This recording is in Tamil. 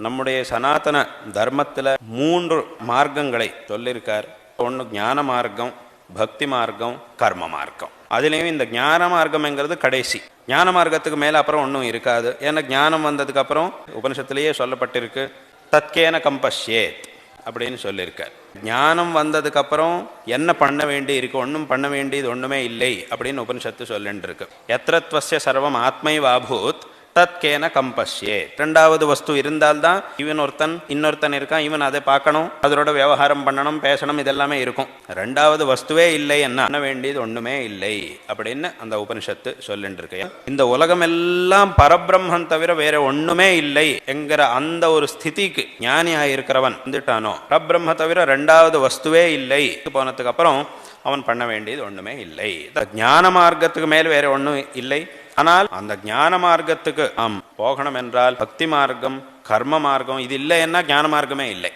நம்முடைய சனாதன தர்மத்தில் மூன்று மார்க்கங்களை சொல்லியிருக்கார். ஒன்று ஞான மார்க்கம் பக்தி மார்க்கம் கர்ம மார்க்கம். அதுலேயும் இந்த ஞான மார்க்கம்ங்கிறது கடைசி. ஞான மார்க்கத்துக்கு மேலே அப்புறம் ஒன்றும் இருக்காது. ஏன்னா ஞானம் வந்ததுக்கு அப்புறம் உபனிஷத்துலேயே சொல்லப்பட்டிருக்கு. தத்கேன கம்பஷ்யேத் அப்படின்னு சொல்லியிருக்கார். ஞானம் வந்ததுக்கு அப்புறம் என்ன பண்ண வேண்டி இருக்கு? ஒன்றும் பண்ண வேண்டியது ஒன்றுமே இல்லை அப்படின்னு உபனிஷத்து சொல்லிட்டு இருக்கு எத்திரத்வசிய சர்வம் ஆத்மைவாபூத். தத்கேன கம்பஷ்யே. ரெண்டாவது வஸ்து இருந்தால்தான் இவன் ஒருத்தன் இன்னொருத்தன் இருக்கான் இவன் அதை பார்க்கணும் அதோட விவகாரம் பண்ணணும் பேசணும் இதெல்லாமே இருக்கும். ரெண்டாவது வஸ்துவே இல்லை என்ன? பண்ண வேண்டியது ஒண்ணுமே இல்லை. அப்படின்னு அந்த உபனிஷத்து சொல்லிட்டு இருக்கு இந்த உலகம் எல்லாம் பரபிரம்மன் தவிர வேற ஒண்ணுமே இல்லை என்கிற அந்த ஒரு ஸ்திதிக்கு ஞானியா இருக்கிறவன் வந்துட்டானோ? பரபிரம்ம தவிர ரெண்டாவது வஸ்துவே இல்லை. போனதுக்கு அப்புறம் அவன் பண்ண வேண்டியது ஒண்ணுமே இல்லை. இந்த ஞான மார்க்கத்துக்கு மேல் வேற ஒன்றும் இல்லை. ஆனால் அந்த ஞான மார்க்கத்துக்கு ஆம் போகணும் என்றால் பக்தி மார்க்கம் கர்ம மார்க்கம் இது இல்லைன்னா ஞான மார்க்கமே இல்லை.